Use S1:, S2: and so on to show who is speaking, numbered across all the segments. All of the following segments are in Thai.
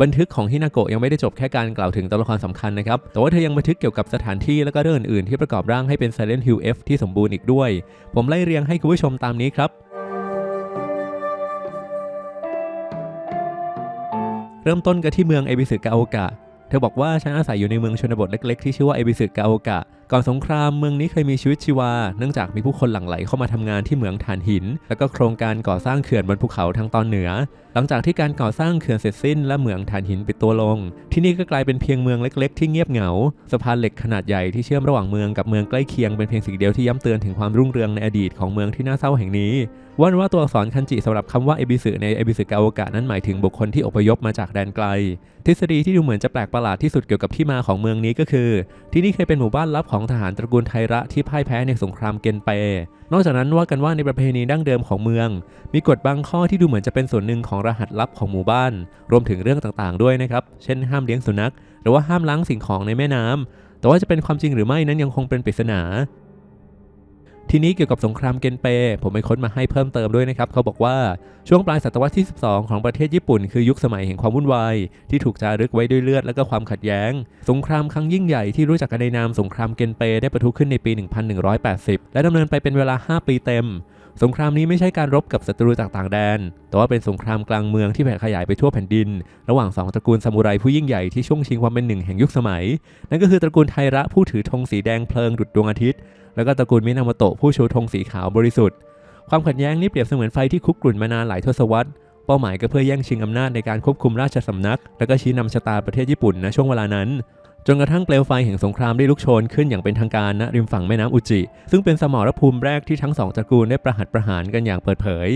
S1: บันทึกของฮินาโกะยังไม่ได้จบแค่การกล่าวถึงตัวละครสำคัญนะครับ แต่ว่าเธอยังบันทึกเกี่ยวกับสถานที่และก็เรื่องอื่นๆที่ประกอบร่างให้เป็น Silent Hill F ที่สมบูรณ์อีกด้วย ผมไล่เรียงให้คุณผู้ชมตามนี้ครับ เริ่มต้นกันที่เมืองเอบิสึกาโอกะ เธอบอกว่าฉันอาศัยอยู่ในเมืองชนบทเล็กๆ ที่ชื่อว่าเอบิสึกาโอกะ ก่อนสงครามเมืองนี้เคยมีชีวิตชีวา เนื่องจากมีผู้คนหลั่งไหลเข้ามาทำงานที่เหมืองถ่านหิน และก็โครงการก่อสร้างเขื่อนบนภูเขาทางตอนเหนือ หลังจากที่การก่อสร้างเขื่อนเสร็จสิ้นและเหมืองถ่านหินปิดตัวลง ที่นี่ก็กลายเป็นเพียงเมืองเล็ก ๆ ที่เงียบเหงา สะพานเหล็กขนาดใหญ่ที่เชื่อมระหว่างเมืองกับเมืองใกล้เคียงเป็นเพียงสิ่งเดียวที่ย้ำเตือนถึงความรุ่งเรืองในอดีตของเมืองที่น่าเศร้าแห่งนี้ ว่านว่าตัวอักษรคันจิสำหรับคำว่าเอบิสึในเอบิสึกาโอกะนั้นหมายถึงบุคคลที่อพยพมาจากแดนไกล ทฤษฎีที่ดูเหมือนจะแปลกประหลาดที่สุดเกี่ยวกับที่มาของเมืองนี้ก็คือ ที่นี่เคยเป็นหมู่บ้านลับของทหารตระกูลไทระที่พ่ายแพ้ในสงครามเกนเป นอกจากนั้นว่ากันว่าในประเพณีดั้งเดิมของเมือง มีกฎบางข้อที่ดูเหมือนจะเป็นส่วนหนึ่งของรหัสลับของหมู่บ้าน รวมถึงเรื่องต่างๆ ด้วยนะครับ เช่น ห้ามเลี้ยงสุนัข หรือว่าห้ามล้างสิ่งของในแม่น้ำแต่ว่าจะเป็นความจริงหรือไม่นั้นยังคงเป็นปริศนา ทีนี้เกี่ยวกับสงครามเกนเป ผมไปค้นมาให้เพิ่มเติมด้วยนะครับ เขาบอกว่าช่วงปลายศตวรรษที่ 12 ของประเทศญี่ปุ่น คือยุคสมัยแห่งความวุ่นวาย ที่ถูกจารึกไว้ด้วยเลือดและก็ความขัดแย้ง สงครามครั้งยิ่งใหญ่ที่รู้จักกันในนามสงครามเกนเปได้ประทุขึ้นในปี 1180 และดำเนินไปเป็นเวลา 5 ปีเต็ม สงครามนี้ไม่ใช่การรบกับศัตรูจากต่างแดน แต่ว่าเป็นสงครามกลางเมืองที่แผ่ขยายไปทั่วแผ่นดิน ระหว่างสองตระกูลซามูไรผู้ยิ่งใหญ่ที่ช่วงชิงความเป็นหนึ่งแห่งยุคสมัย นั่นก็คือตระกูลไทระผู้ถือธงสีแดงเพลิงดุจดวงอาทิตย์ แล้วก็ตระกูลมินามโตะผู้ชูธงสีขาวบริสุทธิ์ ความขัดแย้งนี้เปรียบเสมือนไฟที่คุกกรุ่นมานานหลายทศวรรษ เป้าหมายก็เพื่อแย่งชิงอำนาจในการควบคุมราชสำนัก และก็ชี้นำชะตาประเทศญี่ปุ่นณช่วงเวลานั้น จนกระทั่งเปลวไฟแห่งสงครามได้ลุกโชนขึ้นอย่างเป็นทางการณริมฝั่งแม่น้ำอุจิ ซึ่งเป็นสมรภูมิแรกที่ทั้งสองตระกูลได้ประหัตประหารกันอย่างเปิดเผย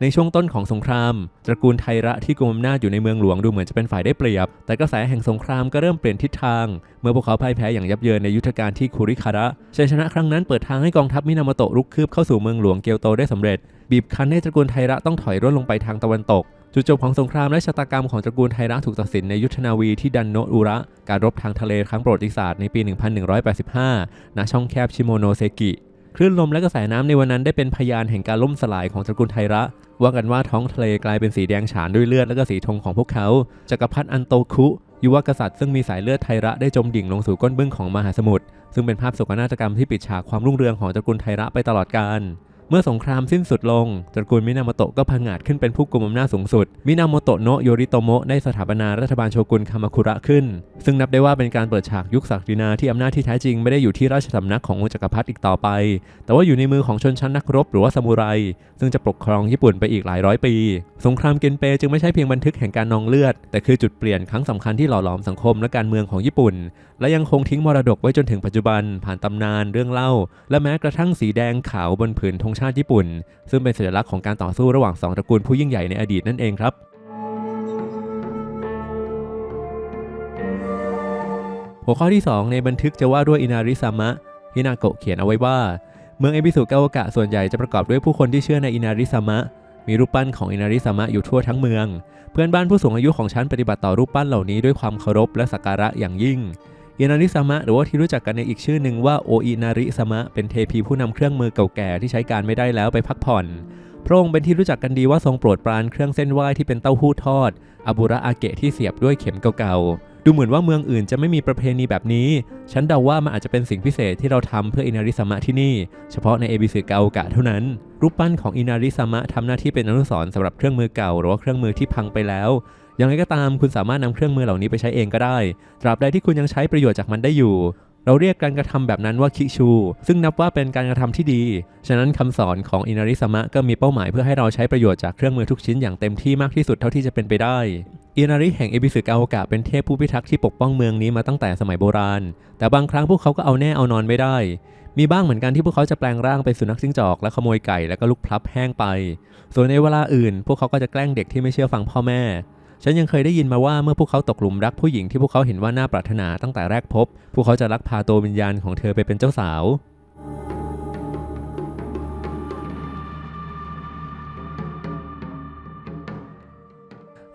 S1: ในช่วงต้นของสงคราม ตระกูลไทระที่กุมอำนาจอยู่ในเมืองหลวงดูเหมือนจะเป็นฝ่ายได้เปรียบ แต่กระแสแห่งสงครามก็เริ่มเปลี่ยนทิศทาง เมื่อพวกเขาพ่ายแพ้อย่างยับเยินในยุทธการที่คุริคาระชัยชนะครั้งนั้นเปิดทางให้กองทัพมินาโมโตะรุกคืบเข้าสู่เมืองหลวงเกียวโตได้สำเร็จ บีบคั้นให้ตระกูลไทระต้องถอยร่นลงไปทางตะวันตก จุดจบของสงครามและชะตากรรมของตระกูลไทระถูกตัดสินในยุทธนาวีที่ดันโนอุระ การรบทางทะเลครั้งประวัติศาสตร์ในปี 1185 ณ ช่องแคบชิโมโนเซกิ คลื่นลมและกระแสน้ำในวันนั้นได้เป็นพยานแห่งการล่มสลายของตระกูลไทระ ว่ากันว่าท้องทะเลกลายเป็นสีแดงฉานด้วยเลือดและก็สีธงของพวกเขา จักรพรรดิอันโตคุยุวกษัตริย์ซึ่งมีสายเลือดไทระได้จมดิ่งลงสู่ก้นบึ้งของมหาสมุทรซึ่งเป็นภาพโศกนาฏกรรมที่ปิดฉากความรุ่งเรืองของตระกูลไทระไปตลอดกาล เมื่อสงครามสิ้นสุดลงตระกูลมินาโมโตะก็พังอาจขึ้นเป็นผู้กุมอำนาจสูงสุด มินาโมโตะโนะโยริโตโมะได้สถาปนารัฐบาลโชกุนคามาคุระขึ้น ซึ่งนับได้ว่าเป็นการเปิดฉากยุคศักดินาที่อำนาจที่แท้จริงไม่ได้อยู่ที่ราชสำนักขององค์จักรพรรดิอีกต่อไป แต่ว่าอยู่ในมือของชนชั้นนักรบหรือว่าซามูไร ซึ่งจะปกครองญี่ปุ่นไปอีกหลายร้อยปี สงครามเกนเปจึงไม่ใช่เพียงบันทึกแห่งการนองเลือด แต่คือจุดเปลี่ยนครั้งสำคัญที่หล่อหลอมสังคมและการเมืองของญี่ปุ่น และยังคงทิ้งมรดกไว้จนถึงปัจจุบัน ผ่านตำนานเรื่องเล่า และแม้กระทั่งสีแดงขาวบนผืนธงาติญี่ปุ่น ซึ่งเป็นสัญลักษณ์ของการต่อสู้ระหว่างสองตระกูลผู้ยิ่งใหญ่ในอดีตนั่นเองครับหัวข้อที่ 2 ในบันทึกจะว่าด้วยอินาริซามะฮินาโกะเขียนเอาไว้ว่า เมืองเอบิสุกาวกะส่วนใหญ่จะประกอบด้วยผู้คนที่เชื่อในอินาริซามะ มีรูปปั้นของอินาริซามะอยู่ทั่วทั้งเมือง เพื่อนบ้านผู้สูงอายุของฉันปฏิบัติต่อรูปปั้นเหล่านี้ด้วยความเคารพและสักการะอย่างยิ่ง อินาริซามะหรือว่าที่รู้จักกันในอีกชื่อหนึ่งว่าโออินาริซามะเป็นเทพีผู้นำเครื่องมือเก่าแก่ที่ใช้การไม่ได้แล้วไปพักผ่อน พระองค์เป็นที่รู้จักกันดีว่าทรงโปรดปรานเครื่องเส้นไหว้ที่เป็นเต้าหู้ทอดอาบุระอาเกะที่เสียบด้วยเข็มเก่าๆ ดูเหมือนว่าเมืองอื่นจะไม่มีประเพณีแบบนี้ ฉันเดาว่ามันอาจจะเป็นสิ่งพิเศษที่เราทำเพื่ออินาริซามะที่นี่ เฉพาะในเอบิสึกาโอกะเท่านั้น รูปปั้นของอินาริซามะทำหน้าที่เป็นอนุสรณ์สำหรับเครื่องมือเก่าหรือว่าเครื่องมือที่พังไปแล้ว ย่างไรก็ตามคุณสามารถนำเครื่องมือเหล่านี้ไปใช้เองก็ได้ ตราบใดที่คุณยังใช้ประโยชน์จากมันได้อยู่ เราเรียกการกระทำแบบนั้นว่าคิชู ซึ่งนับว่าเป็นการกระทำที่ดี ฉะนั้นคำสอนของอินาริสมะก็มีเป้าหมายเพื่อให้เราใช้ประโยชน์จากเครื่องมือทุกชิ้นอย่างเต็มที่มากที่สุดเท่าที่จะเป็นไปได้อินาริแห่งเอบิสึกาโอกะเป็นเทพผู้พิทักษ์ที่ปกป้องเมืองนี้มาตั้งแต่สมัยโบราณ แต่บางครั้งพวกเขาก็เอาแน่เอานอนไม่ได้ มีบ้างเหมือนกันที่พวกเขาจะแปลงร่างเป็นสุนัขจิ้งจอกและขโมยไก่แล้วก็ลุกพลับแห้งไป ส่วนในเวลาอื่น พวกเขาก็จะแกล้งเด็กที่ไม่เชื่อฟังพ่อแม่ ฉันยังเคยได้ยินมาว่าเมื่อพวกเขาตกหลุมรักผู้หญิงที่พวกเขาเห็นว่าน่าปรารถนาตั้งแต่แรกพบ พวกเขาจะลักพาตัววิญญาณของเธอไปเป็นเจ้าสาว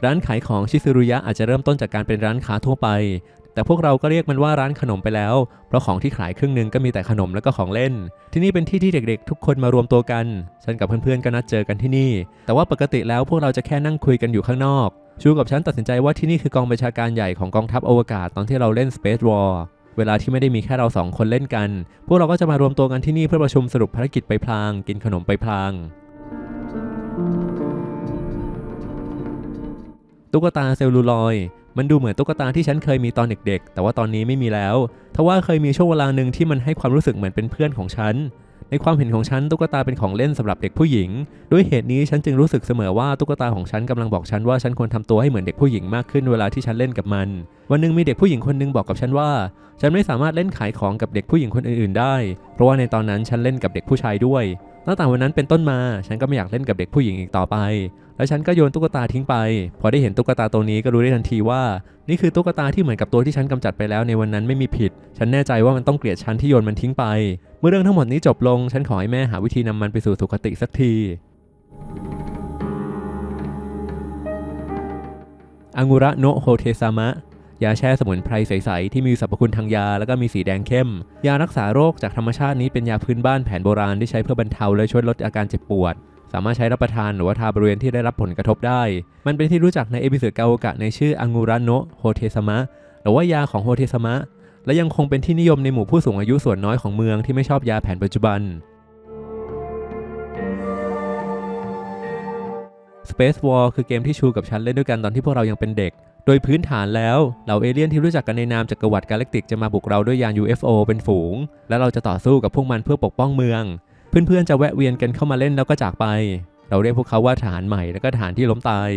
S1: ร้านขายของชิซุรุยะอาจจะเริ่มต้นจากการเป็นร้านค้าทั่วไป แต่พวกเราก็เรียกมันว่าร้านขนมไปแล้ว เพราะของที่ขายครึ่งหนึ่งก็มีแต่ขนมแล้วก็ของเล่น ที่นี่เป็นที่ที่เด็กๆ ทุกคนมารวมตัวกัน ฉันกับเพื่อนๆก็นัดเจอกันที่นี่ แต่ว่าปกติแล้วพวกเราจะแค่นั่งคุยกันอยู่ข้างนอก ชูกับฉันตัดสินใจว่าที่นี่คือกองบัญชาการใหญ่ของกองทัพอวกาศตอนที่เราเล่น Space War เวลาที่ไม่ได้มีแค่เราสองคนเล่นกัน พวกเราก็จะมารวมตัวกันที่นี่เพื่อประชุมสรุปภารกิจไปพลาง กินขนมไปพลางตุ๊กตาเซลลูลอย มันดูเหมือนตุ๊กตาที่ฉันเคยมีตอนเด็กๆ แต่ว่าตอนนี้ไม่มีแล้ว ทว่าเคยมีช่วงเวลาหนึ่งที่มันให้ความรู้สึกเหมือนเป็นเพื่อนของฉัน ในความเห็นของฉันตุ๊กตาเป็นของเล่นสำหรับเด็กผู้หญิง ด้วยเหตุนี้ฉันจึงรู้สึกเสมอว่าตุ๊กตาของฉันกำลังบอกฉันว่าฉันควรทำตัวให้เหมือนเด็กผู้หญิงมากขึ้นเวลาที่ฉันเล่นกับมัน วันหนึ่งมีเด็กผู้หญิงคนหนึงบอกกับฉันว่า ฉันไม่สามารถเล่นขายของกับเด็กผู้หญิงคนอื่นๆ ได้ เพราะว่าในตอนนั้นฉันเล่นกับเด็กผู้ชายด้วย ตั้งแต่วันนั้นเป็นต้นมา ฉันก็ไม่อยากเล่นกับเด็กผู้หญิงอีกต่อไป แล้วฉันก็โยนตุ๊กตาทิ้งไป พอได้เห็นตุ๊กตาตัวนี้ก็รู้ได้ทันทีว่า นี่คือตุ๊กตาที่เหมือนกับตัวที่ฉันกำจัดไปแล้วในวันนั้นไม่มีผิด ฉันแน่ใจว่ามันต้องเกลียดฉันที่โยนมันทิ้งไป เมื่อเรื่องทั้งหมดนี้จบลง ฉันขอให้แม่หาวิธีนำมันไปสู่สุคติสักทีอังุระโนะโฮเทซามะ ยาแช่สมุนไพรใสๆที่มีสรรพคุณทางยาแล้วก็มีสีแดงเข้ม ยารักษาโรคจากธรรมชาตินี้เป็นยาพื้นบ้านแผนโบราณที่ใช้เพื่อบรรเทาและช่วยลดอาการเจ็บปวด สามารถใช้รับประทานหรือว่าทาบริเวณที่ได้รับผลกระทบได้ มันเป็นที่รู้จักในเอพิเซกาโอกะในชื่ออังุระโนะโฮเทซามะหรือว่ายาของโฮเทซามะและยังคงเป็นที่นิยมในหมู่ผู้สูงอายุส่วนน้อยของเมืองที่ไม่ชอบยาแผนปัจจุบัน Space War คือเกมที่ชูกับฉันเล่นด้วยกันตอนที่พวกเรายังเป็นเด็ก โดยพื้นฐานแล้วเหล่าเอเลี่ยนที่รู้จักกันในนามจักรวรรดิกาแล็กติกจะมาบุกเราด้วยยาน UFO เป็นฝูง และเราจะต่อสู้กับพวกมันเพื่อปกป้องเมือง เพื่อนๆจะแวะเวียนกันเข้ามาเล่นแล้วก็จากไป เราเรียกพวกเขาว่าทหารใหม่และก็ทหารที่ล้มตาย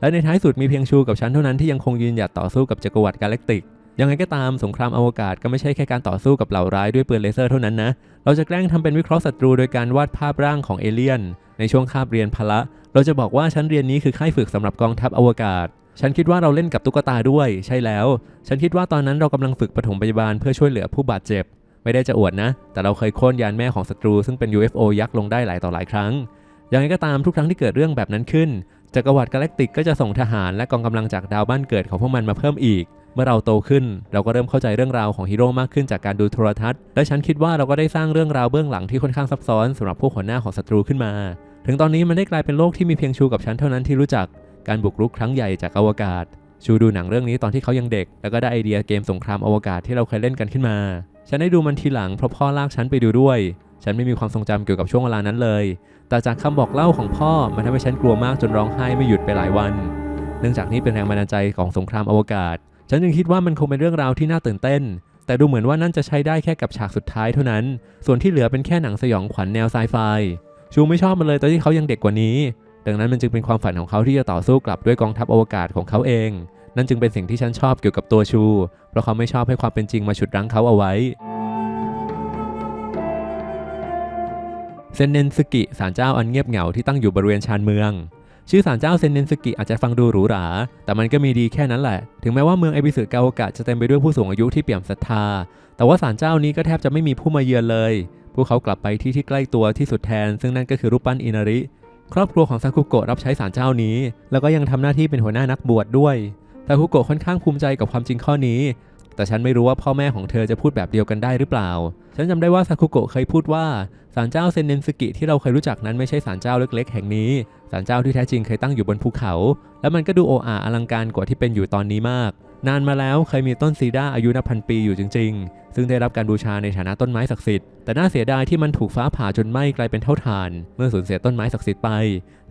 S1: และในท้ายสุดมีเพียงชูกับฉันเท่านั้นที่ยังคงยืนหยัดต่อสู้กับจักรวรรดิกาแล็กติกยังไงก็ตามสงครามอวกาศก็ไม่ใช่แค่การต่อสู้กับเหล่าร้ายด้วยปืนเลเซอร์เท่านั้นนะ เราจะแกล้งทำเป็นวิเคราะห์ศัตรูโดยการวาดภาพร่างของเอเลี่ยน ในช่วงคาบเรียนพละ เราจะบอกว่าชั้นเรียนนี้คือค่ายฝึกสำหรับกองทัพอวกาศ ฉันคิดว่าเราเล่นกับตุ๊กตาด้วย ใช่แล้ว ฉันคิดว่าตอนนั้นเรากำลังฝึกปฐมพยาบาลเพื่อช่วยเหลือผู้บาดเจ็บ ไม่ได้จะอวดนะ แต่เราเคยโค่นยานแม่ของศัตรูซึ่งเป็น UFO ยักษ์ลงได้หลายต่อหลายครั้งอย่างไรก็ตามทุกครั้งที่เกิดเรื่องแบบนั้นขึ้นจักรวรรดิกาแล็กติกก็จะส่งทหารและกองกำลังจากดาวบ้านเกิดของพวกมันมาเพิ่มอีก เมื่อเราโตขึ้น เราก็เริ่มเข้าใจเรื่องราวของฮีโร่มากขึ้นจากการดูโทรทัศน์ และฉันคิดว่าเราก็ได้สร้างเรื่องราวเบื้องหลังที่ค่อนข้างซับซ้อนสำหรับพวกหัวหน้าของศัตรูขึ้นมา ถึงตอนนี้มันได้กลายเป็นโลกที่มีเพียงชูกับฉันเท่านั้นที่รู้จัก การบุกรุกครั้งใหญ่จากอวกาศ ชูดูหนังเรื่องนี้ตอนที่เขายังเด็ก แล้วก็ได้ไอเดียเกมสงครามอวกาศที่เราเคยเล่นกันขึ้นมา ฉันได้ดูมันทีหลังเพราะพ่อลากฉันไปดูด้วย ฉันไม่มีความทรงจำเกี่ยวกับช่วงเวลานั้นเลย แต่จากคำบอกเล่าของพ่อมันทำให้ฉันกลัวมากจนร้องไห้ไม่หยุดไปหลายวัน เนื่องจากนี่เป็นแรงบันดาลใจของสงครามอวกาศ ฉันจึงคิดว่ามันคงเป็นเรื่องราวที่น่าตื่นเต้น แต่ดูเหมือนว่านั่นจะใช้ได้แค่กับฉากสุดท้ายเท่านั้น ส่วนที่เหลือเป็นแค่หนังสยองขวัญแนวไซไฟชูไม่ชอบมันเลยตอนที่เขายังเด็กกว่านี้ ดังนั้นมันจึงเป็นความฝันของเขาที่จะต่อสู้กลับด้วยกองทัพอวกาศของเขาเอง นั่นจึงเป็นสิ่งที่ฉันชอบเกี่ยวกับตัวชู เพราะเขาไม่ชอบให้ความเป็นจริงมาฉุดรั้งเขาเอาไว้เซนเนนซึกิศาลเจ้าอันเงียบเหงาที่ตั้งอยู่บริเวณชานเมือง ชื่อศาลเจ้าเซนเนนซึกิอาจจะฟังดูหรูหรา แต่มันก็มีดีแค่นั้นแหละ ถึงแม้ว่าเมืองเอบิสึกาโอกะจะเต็มไปด้วยผู้สูงอายุที่เปี่ยมศรัทธา แต่ว่าศาลเจ้านี้ก็แทบจะไม่มีผู้มาเยือนเลย พวกเขากลับไปที่ที่ใกล้ตัวที่สุดแทน ซึ่งนั่นก็คือรูปปั้นอินาริ ครอบครัวของซากุโกะรับใช้ศาลเจ้านี้ แล้วก็ยังทำหน้าที่เป็นหัวหน้านักบวชด้วยซากุโกะค่อนข้างภูมิใจกับความจริงข้อนี้ แต่ฉันไม่รู้ว่าพ่อแม่ของเธอจะพูดแบบเดียวกันได้หรือเปล่า ฉันจำได้ว่าซากุโกะเคยพูดว่าศาลเจ้าเซนเนนซึกิที่เราเคยรู้จักนั้นไม่ใช่ศาลเจ้าเล็ก ๆ แห่งนี้ศาลเจ้าที่แท้จริงเคยตั้งอยู่บนภูเขา และมันก็ดูโออาอลังการกว่าที่เป็นอยู่ตอนนี้มาก นานมาแล้วเคยมีต้นซีดาอายุนับพันปีอยู่จริง ๆ ซึ่งได้รับการบูชาในฐานะต้นไม้ศักดิ์สิทธิ์ แต่น่าเสียดายที่มันถูกฟ้าผ่าจนไหม้กลายเป็นเท่าฐาน เมื่อสูญเสียต้นไม้ศักดิ์สิทธิ์ไป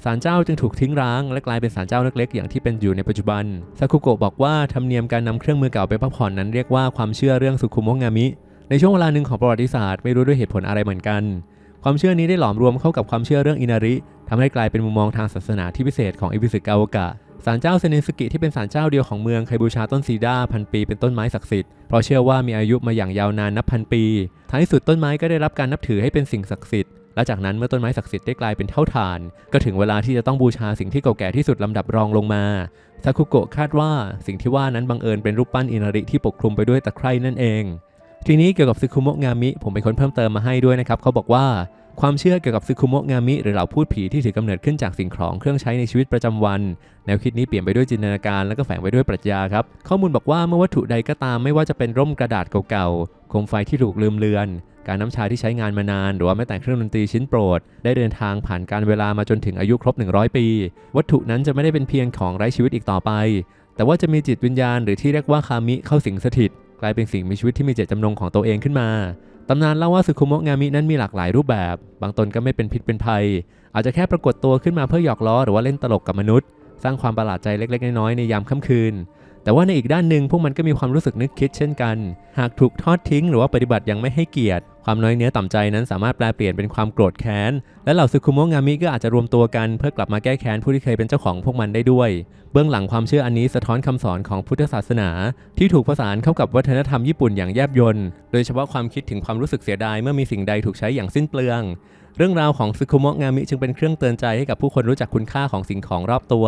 S1: ศาลเจ้าจึงถูกทิ้งร้าง และกลายเป็นศาลเจ้าเล็กๆ อย่างที่เป็นอยู่ในปัจจุบัน ซากุโกะบอกว่าธรรมเนียมการนำเครื่องมือเก่าไปพักผ่อนนั้นเรียกว่าความเชื่อเรื่องสุคุโมงามิ ในช่วงเวลาหนึ่งของประวัติศาสตร์ไม่รู้ด้วยเหตุผลอะไรเหมือนกัน ความเชื่อนี้ได้หลอมรวมเข้ากับความเชื่อเรื่องอินาริทำให้กลายเป็นมุมมองทางศาสนาที่พิเศษของเอบิสึกาโอกะ ศาลเจ้าเซนินสกิที่เป็นศาลเจ้าเดียวของเมืองเคยบูชาต้นซีดาพันปีเป็นต้นไม้ศักดิ์สิทธิ์เพราะเชื่อว่ามีอายุมาอย่างยาวนานนับพันปี ท้ายสุดต้นไม้ก็ได้รับการนับถือให้เป็นสิ่งศักดิ์สิทธิ์และจากนั้นเมื่อต้นไม้ศักดิ์สิทธิ์ได้กลายเป็นเท่าฐาน ก็ถึงเวลาที่จะต้องบูชาสิ่งที่เก่าแก่ที่สุดลำดับรองลงมาซากุโกะคาดว่าสิ่งที่ว่านั้นบังเอิญเป็นรูปปั้นอินาริที่ปกคลุมไปด้วยตะไคร่นั่นเอง ทีนี้เกี่ยวกับซึคุโมะงามิผมไปค้นเพิ่มเติมมาให้ด้วยนะครับเขาบอกว่า ความเชื่อเกี่ยวกับซึคุโมะงามิ หรือเหล่าพูดผีที่ถือกำเนิดขึ้นจากสิ่งของเครื่องใช้ในชีวิตประจำวัน แนวคิดนี้เปลี่ยนไปด้วยจินตนาการและก็แฝงไปด้วยปรัชญาครับ ข้อมูลบอกว่าเมื่อวัตถุใดก็ตามไม่ว่าจะเป็นร่มกระดาษเก่าๆโคมไฟที่ถูกลืมเลือน การน้ำชาที่ใช้งานมานาน หรือว่าแม้แต่เครื่องดนตรีชิ้นโปรด ได้เดินทางผ่านการเวลามาจนถึงอายุครบ 100 ปี วัตถุนั้นจะไม่ได้เป็นเพียงของไร้ชีวิตอีกต่อไป แต่ว่าจะมีจิตวิญญาณ หรือที่เรียกว่าคามิเข้าสิงสถิต กลายเป็นสิ่งมีชีวิตที่มีเจตจำนงของตัวเองขึ้นมา ตำนานเล่าว่าสึคุโมะงามินั้นมีหลากหลายรูปแบบ บางตนก็ไม่เป็นพิษเป็นภัย อาจจะแค่ปรากฏตัวขึ้นมาเพื่อหยอกล้อหรือว่าเล่นตลกกับมนุษย์ สร้างความประหลาดใจเล็กๆ น้อยๆในยามค่ำคืน แต่ว่าในอีกด้านหนึ่งพวกมันก็มีความรู้สึกนึกคิดเช่นกัน หากถูกทอดทิ้งหรือว่าปฏิบัติอย่างไม่ให้เกียรติ ความน้อยเนื้อต่ำใจนั้นสามารถแปลเปลี่ยนเป็นความโกรธแค้น และเหล่าซึคุโมะงามิก็อาจจะรวมตัวกันเพื่อกลับมาแก้แค้นผู้ที่เคยเป็นเจ้าของพวกมันได้ด้วย เบื้องหลังความเชื่ออันนี้สะท้อนคำสอนของพุทธศาสนา ที่ถูกผสานเข้ากับวัฒนธรรมญี่ปุ่นอย่างแยบยล โดยเฉพาะความคิดถึงความรู้สึกเสียดายเมื่อมีสิ่งใดถูกใช้อย่างสิ้นเปลือง เรื่องราวของซึคุโมะงามิจึงเป็นเครื่องเตือนใจให้กับผู้คนรู้จักคุณค่าของสิ่งของรอบตัว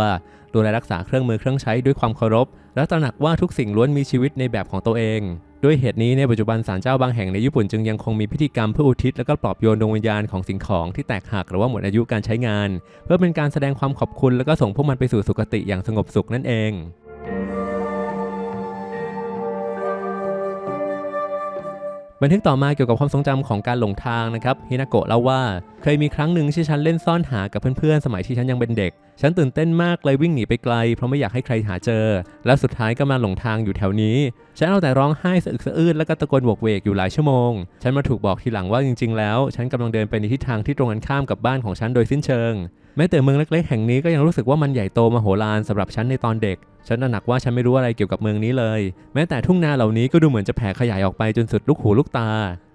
S1: ดูแลรักษาเครื่องมือเครื่องใช้ด้วยความเคารพ และตระหนักว่าทุกสิ่งล้วนมีชีวิตในแบบของตัวเอง ด้วยเหตุนี้ในปัจจุบันศาลเจ้าบางแห่งในญี่ปุ่นจึงยังคงมีพิธีกรรมเพื่ออุทิศและก็ปลอบโยนดวงวิญญาณของสิ่งของที่แตกหักหรือว่าหมดอายุการใช้งาน เพื่อเป็นการแสดงความขอบคุณ และก็ส่งพวกมันไปสู่สุคติอย่างสงบสุขนั่นเอง บันทึกต่อมาเกี่ยวกับความทรงจำของการหลงทางนะครับฮินาโกะเล่าว่า เคยมีครั้งหนึ่งที่ฉันเล่นซ่อนหากับเพื่อนๆ สมัยที่ฉันยังเป็นเด็ก ฉันตื่นเต้นมากเลยวิ่งหนีไปไกล เพราะไม่อยากให้ใครหาเจอ แล้วสุดท้ายก็มาหลงทางอยู่แถวนี้ ฉันเอาแต่ร้องไห้สะอึกสะอื้นแล้วก็ตะโกนโวกเวกอยู่หลายชั่วโมง ฉันมาถูกบอกทีหลังว่าจริงๆ แล้ว ฉันกำลังเดินไปในทิศทางที่ตรงกันข้ามกับบ้านของฉันโดยสิ้นเชิง แม้แต่เมืองเล็กๆ แห่งนี้ก็ยังรู้สึกว่ามันใหญ่โตมโหฬารสำหรับฉันในตอนเด็ก ฉันหนักว่าฉันไม่รู้อะไรเกี่ยวกับเมืองนี้เลย แม้แต่ทุ่งนาเหล่านี้ก็ดูเหมือนจะแผ่ขยายออกไปจนสุดลูกหูลูกตา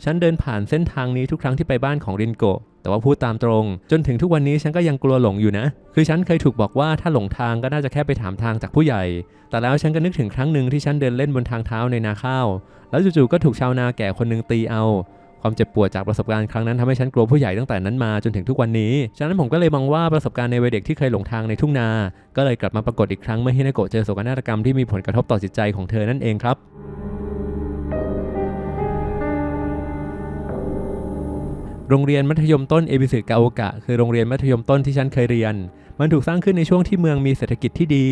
S1: ฉันเดินผ่านเส้นทางนี้ทุกครั้งที่ไปบ้านของรินโก แต่ว่าพูดตามตรง จนถึงทุกวันนี้ฉันก็ยังกลัวหลงอยู่นะ คือฉันเคยถูกบอกว่าถ้าหลงทางก็น่าจะแค่ไปถามทางจากผู้ใหญ่ แต่แล้วฉันก็นึกถึงครั้งหนึ่งที่ฉันเดินเล่นบนทางเท้าในนาข้าว แล้วจู่ๆก็ถูกชาวนาแก่คนหนึ่งตีเอา ความเจ็บปวดจากประสบการณ์ครั้งนั้นทำให้ฉันกลัวผู้ใหญ่ตั้งแต่นั้นมาจนถึงทุกวันนี้ ฉะนั้นผมก็เลยมองว่าประสบการณ์ในวัยเด็กที่เคยหลงทางในทุ่งนา ก็เลยกลับมาปรากฏอีกครั้งเมื่อฮินาโกะเจอโศกนาฏกรรมที่มีผลกระทบต่อจิตใจของเธอนั่นเองครับ โรงเรียนมัธยมต้นเอบิสึกาโอกะคือโรงเรียนมัธยมต้นที่ฉันเคยเรียน มันถูกสร้างขึ้นในช่วงที่เมืองมีเศรษฐกิจที่ดี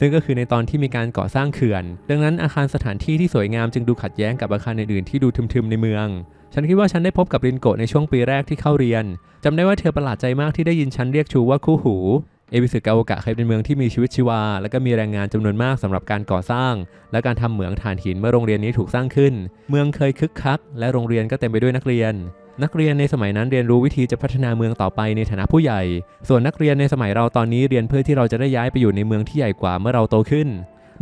S1: ซึ่งก็คือในตอนที่มีการก่อสร้างเขื่อน ดังนั้นอาคารสถานที่ที่สวยงามจึงดูขัดแย้งกับอาคารอื่นๆที่ดูทึมๆในเมือง ฉันคิดว่าฉันได้พบกับรินโกะในช่วงปีแรกที่เข้าเรียนจำได้ว่าเธอประหลาดใจมากที่ได้ยินฉันเรียกชูว่าคู่หูเอบิสึกาโอกะเคยเป็นเมืองที่มีชีวิตชีวา และก็มีแรงงานจำนวนมากสำหรับการก่อสร้าง และการทำเหมืองถ่านหินเมื่อโรงเรียนนี้ถูกสร้างขึ้น เมืองเคยคึกคัก และโรงเรียนก็เต็มไปด้วยนักเรียน นักเรียนในสมัยนั้นเรียนรู้วิธีจะพัฒนาเมืองต่อไปในฐานะผู้ใหญ่ ส่วนนักเรียนในสมัยเราตอนนี้เรียนเพื่อที่เราจะได้ย้ายไปอยู่ในเมืองที่ใหญ่กว่าเมื่อเราโตขึ้น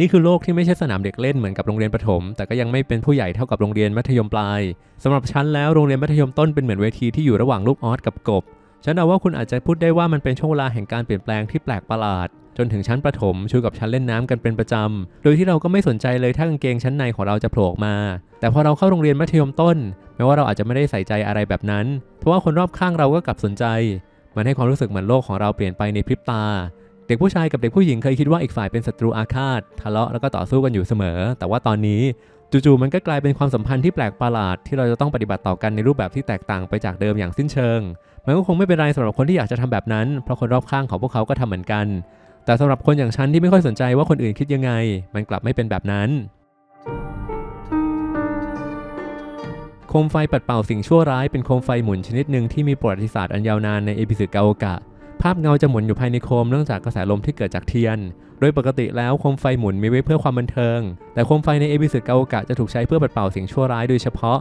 S1: นี่คือโลกที่ไม่ใช่สนามเด็กเล่นเหมือนกับโรงเรียนประถม แต่ก็ยังไม่เป็นผู้ใหญ่เท่ากับโรงเรียนมัธยมปลายสำหรับฉันแล้วโรงเรียนมัธยมต้นเป็นเหมือนเวทีที่อยู่ระหว่างลูกออสกับกบ ฉันเดาว่าคุณอาจจะพูดได้ว่ามันเป็นช่วงเวลาแห่งการเปลี่ยนแปลงที่แปลกประหลาด จนถึงชั้นประถมชูกับชั้นเล่นน้ำกันเป็นประจำ โดยที่เราก็ไม่สนใจเลยถ้ากางเกงชั้นในของเราจะโผล่มา แต่พอเราเข้าโรงเรียนมัธยมต้น แม้ว่าเราอาจจะไม่ได้ใส่ใจอะไรแบบนั้น เพราะว่าคนรอบข้างเราก็กลับสนใจ มันให้ความรู้สึกเหมือนโลกของเราเปลี่ยนไปในพริบตา เด็กผู้ชายกับเด็กผู้หญิงเคยคิดว่าอีกฝ่ายเป็นศัตรูอาฆาต ทะเลาะแล้วก็ต่อสู้กันอยู่เสมอ แต่ว่าตอนนี้จู่ๆมันก็กลายเป็นความสัมพันธ์ที่แปลกประหลาด ที่เราจะต้องปฏิบัติต่อกันในรูปแบบที่แตกต่างไปจากเดิมอย่างสิ้นเชิง มันก็คงไม่เป็นไรสำหรับคนที่อยากจะทำแบบนั้น เพราะคนรอบข้างของพวกเขาก็ทำเหมือนกัน แต่สำหรับคนอย่างฉันที่ไม่ค่อยสนใจว่าคนอื่นคิดยังไง มันกลับไม่เป็นแบบนั้นโคมไฟปัดเป่าสิ่งชั่วร้ายเป็นโคมไฟหมุนชนิดหนึ่งที่มีประวัติศาสตร์อันยาวนานในเอพิสึกาโอกะ ภาพเงาจะหมุนอยู่ภายในโคมเนื่องจากกระแสลมที่เกิดจากเทียน โดยปกติแล้วโคมไฟหมุนมีไว้เพื่อความบันเทิง แต่โคมไฟในเอบิสึกาโอกะจะถูกใช้เพื่อปัดเป่าสิ่งชั่วร้ายโดยเฉพาะ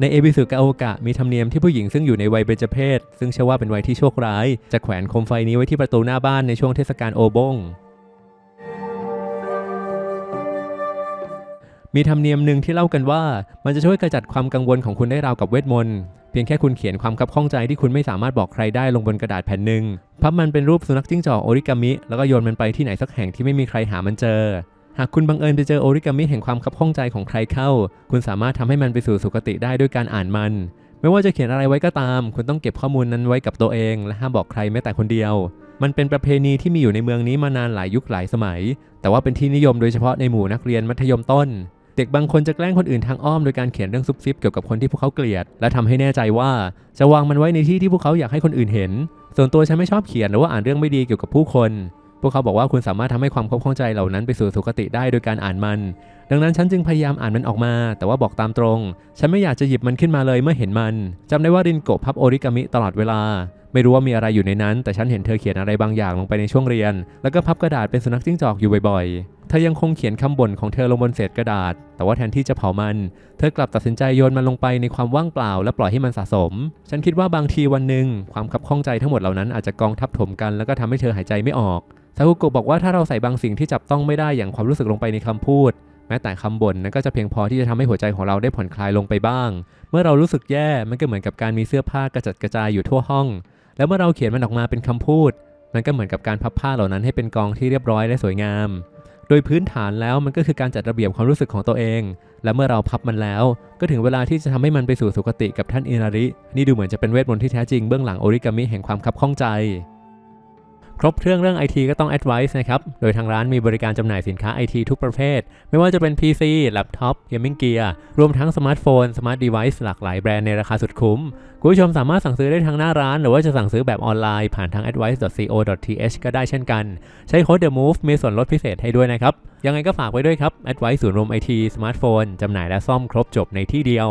S1: ในเอบิสึกาโอกะมีธรรมเนียมที่ผู้หญิงซึ่งอยู่ในวัยเบญจเพศซึ่งเชื่อว่าเป็นวัยที่โชคร้าย จะแขวนโคมไฟนี้ไว้ที่ประตูหน้าบ้านในช่วงเทศกาลโอบงมีธรรมเนียมหนึ่งที่เล่ากันว่า มันจะช่วยกระจัดความกังวลของคุณได้ราวกับเวทมนต์เพียงแค่คุณเขียนความคับข้องใจที่คุณไม่สามารถบอกใครได้ลงบนกระดาษแผ่นหนึ่งพับมันเป็นรูปสุนัขจิ้งจอกโอริกามิ แล้วก็โยนมันไปที่ไหนสักแห่งที่ไม่มีใครหามันเจอ หากคุณบังเอิญไปเจอโอริกามิแห่งความคับข้องใจของใครเข้า คุณสามารถทำให้มันไปสู่สุคติได้ด้วยการอ่านมัน ไม่ว่าจะเขียนอะไรไว้ก็ตาม คุณต้องเก็บข้อมูลนั้นไว้กับตัวเอง และห้ามบอกใครแม้แต่คนเดียว มันเป็นประเพณีที่มีอยู่ในเมืองนี้มานานหลายยุคหลายสมัย แต่ว่าเป็นที่นิยมโดยเฉพาะในหมู่นักเรียนมัธยมต้น เด็กบางคนจะแกล้งคนอื่นทางอ้อมโดยการเขียนเรื่องซุบซิบเกี่ยวกับคนที่พวกเขาเกลียด และทำให้แน่ใจว่าจะวางมันไว้ในที่ที่พวกเขาอยากให้คนอื่นเห็น ส่วนตัวฉันไม่ชอบเขียนหรือว่าอ่านเรื่องไม่ดีเกี่ยวกับผู้คน วกเขาบอกว่าคุณสามารถทำให้ความคบข้องใจเหล่านั้นไปสู่สุคติได้โดยการอ่านมัน ดังนั้นฉันจึงพยายามอ่านมันออกมา แต่ว่าบอกตามตรง ฉันไม่อยากจะหยิบมันขึ้นมาเลยเมื่อเห็นมันจำได้ว่ารินโกะพับโอริกามิตลอดเวลา ไม่รู้ว่ามีอะไรอยู่ในนั้น แต่ฉันเห็นเธอเขียนอะไรบางอย่างลงไปในช่วงเรียน แล้วก็พับกระดาษเป็นสุนัขจิ้งจอกอยู่บ่อยๆเธอยังคงเขียนคำบ่นของเธอลงบนเศษกระดาษ แต่ว่าแทนที่จะเผามัน เธอกลับตัดสินใจโยนมันลงไปในความว่างเปล่า และปล่อยให้มันสะสม ฉันคิดว่าบางทีวันหนึ่งความขับข้องใจทั้งหมดเหล่านั้นอาจจะกองทับถมกันแล้วก็ทำให้เธอหายใจไม่ออก ซากุโกะบอกว่าถ้าเราใส่บางสิ่งที่จับต้องไม่ได้อย่างความรู้สึกลงไปในคำพูด แม้แต่คำบ่นนั้นก็จะเพียงพอที่จะทำให้หัวใจของเราได้ผ่อนคลายลงไปบ้าง เมื่อเรารู้สึกแย่มันก็เหมือนกับการมีเสื้อผ้ากระจัดกระจายอยู่ทั่วห้อง แล้วเมื่อเราเขียนมันออกมาเป็นคำพูด มันก็เหมือนกับการพับผ้าเหล่านั้นให้เป็นกองที่เรียบร้อยและสวยงาม โดยพื้นฐานแล้วมันก็คือการจัดระเบียบความรู้สึกของตัวเอง และเมื่อเราพับมันแล้ว ก็ถึงเวลาที่จะทำให้มันไปสู่สุคติกับท่านอินาริ นี่ดูเหมือนจะเป็นเวทมนต์ที่แท้จริงเบื้องหลังโอริกามิแห่งความคับข้องใจ ครบเครื่องเรื่อง IT ก็ต้อง Advice นะครับ โดยทางร้านมีบริการจำหน่ายสินค้า IT ทุกประเภท ไม่ว่าจะเป็น PC แล็ปท็อป Gaming Gear รวมทั้งสมาร์ทโฟน สมาร์ทเดเวิ์หลากหลายแบรนด์ในราคาสุดคุ้ม คุณผู้ชมสามารถสั่งซื้อได้ทางหน้าร้าน หรือว่าจะสั่งซื้อแบบออนไลน์ผ่านทาง advice.co.th ก็ได้เช่นกัน ใช้โค้ด The Move มีส่วนลดพิเศษให้ด้วยนะครับ ยังไงก็ฝากไว้ด้วยครับ Advice ศูนย์รวม IT สมาร์ทโฟนจำหน่ายและซ่อมครบจบในที่เดียว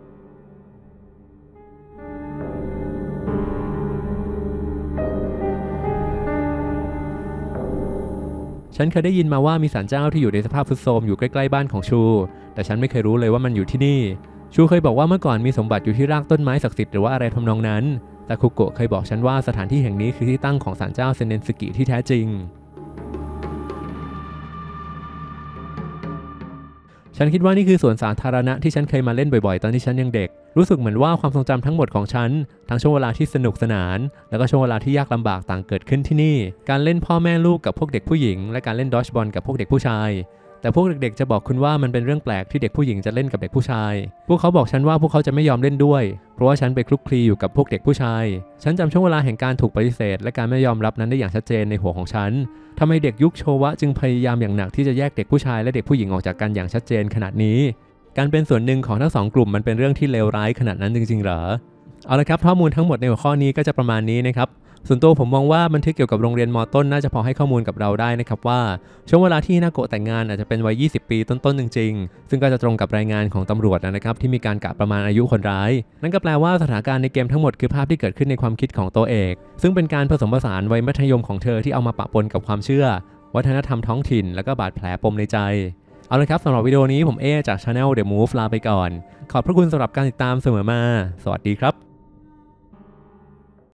S1: ฉันเคยได้ยินมาว่ามีศาลเจ้าที่อยู่ในสภาพทรุดโทรมอยู่ใกล้ๆบ้านของชู แต่ฉันไม่เคยรู้เลยว่ามันอยู่ที่นี่ ชูเคยบอกว่าเมื่อก่อนมีสมบัติอยู่ที่รากต้นไม้ศักดิ์สิทธิ์หรือว่าอะไรทำนองนั้น แต่คุโกะเคยบอกฉันว่าสถานที่แห่งนี้คือที่ตั้งของศาลเจ้าเซนเนนสกิที่แท้จริง ฉันคิดว่านี่คือสวนสาธารณะที่ฉันเคยมาเล่นบ่อยๆ ตอนที่ฉันยังเด็ก รู้สึกเหมือนว่าความทรงจำทั้งหมดของฉัน ทั้งช่วงเวลาที่สนุกสนาน แล้วก็ช่วงเวลาที่ยากลำบากต่างเกิดขึ้นที่นี่ การเล่นพ่อแม่ลูกกับพวกเด็กผู้หญิง และการเล่นดอชบอลกับพวกเด็กผู้ชาย แต่พวกเด็กๆ จะบอกคุณว่ามันเป็นเรื่องแปลกที่เด็กผู้หญิงจะเล่นกับเด็กผู้ชาย พวกเขาบอกฉันว่าพวกเขาจะไม่ยอมเล่นด้วย เพราะว่าฉันไปคลุกคลีอยู่กับพวกเด็กผู้ชาย ฉันจำช่วงเวลาแห่งการถูกปฏิเสธ และการไม่ยอมรับนั้นได้อย่างชัดเจนในหัวของฉันทำไมเด็กยุคโชวะจึงพยายามอย่างหนักที่จะแยกเด็กผู้ชายและเด็กผู้หญิงออกจากกันอย่างชัดเจนขนาดนี้ การเป็นส่วนหนึ่งของทั้งสองกลุ่มมันเป็นเรื่องที่เลวร้ายขนาดนั้นจริงๆ เหรอ เอาละครับข้อมูลทั้งหมดในหัวข้อนี้ก็จะประมาณนี้นะครับ ส่วนตัวผมมองว่าบันทึกเกี่ยวกับโรงเรียนมอต้นน่าจะพอให้ข้อมูลกับเราได้นะครับว่าช่วงเวลาที่นาโกะแต่งงานอาจจะเป็นวัย 20 ปีต้นๆจริงๆ ซึ่งก็จะตรงกับรายงานของตำรวจนะครับที่มีการกะประมาณอายุคนร้าย นั่นก็แปลว่าสถานการณ์ในเกมทั้งหมดคือภาพที่เกิดขึ้นในความคิดของตัวเอก ซึ่งเป็นการผสมผสานวัยมัธยมของเธอที่เอามาปะปนกับความเชื่อ วัฒนธรรมท้องถิ่น และก็บาดแผลปมในใจเอาละครับสำหรับวิดีโอนี้ผมเอจาก Channel The Move ลาไปก่อน ขอบพระคุณสำหรับการติดตามเสมอมา สวัสดีครับ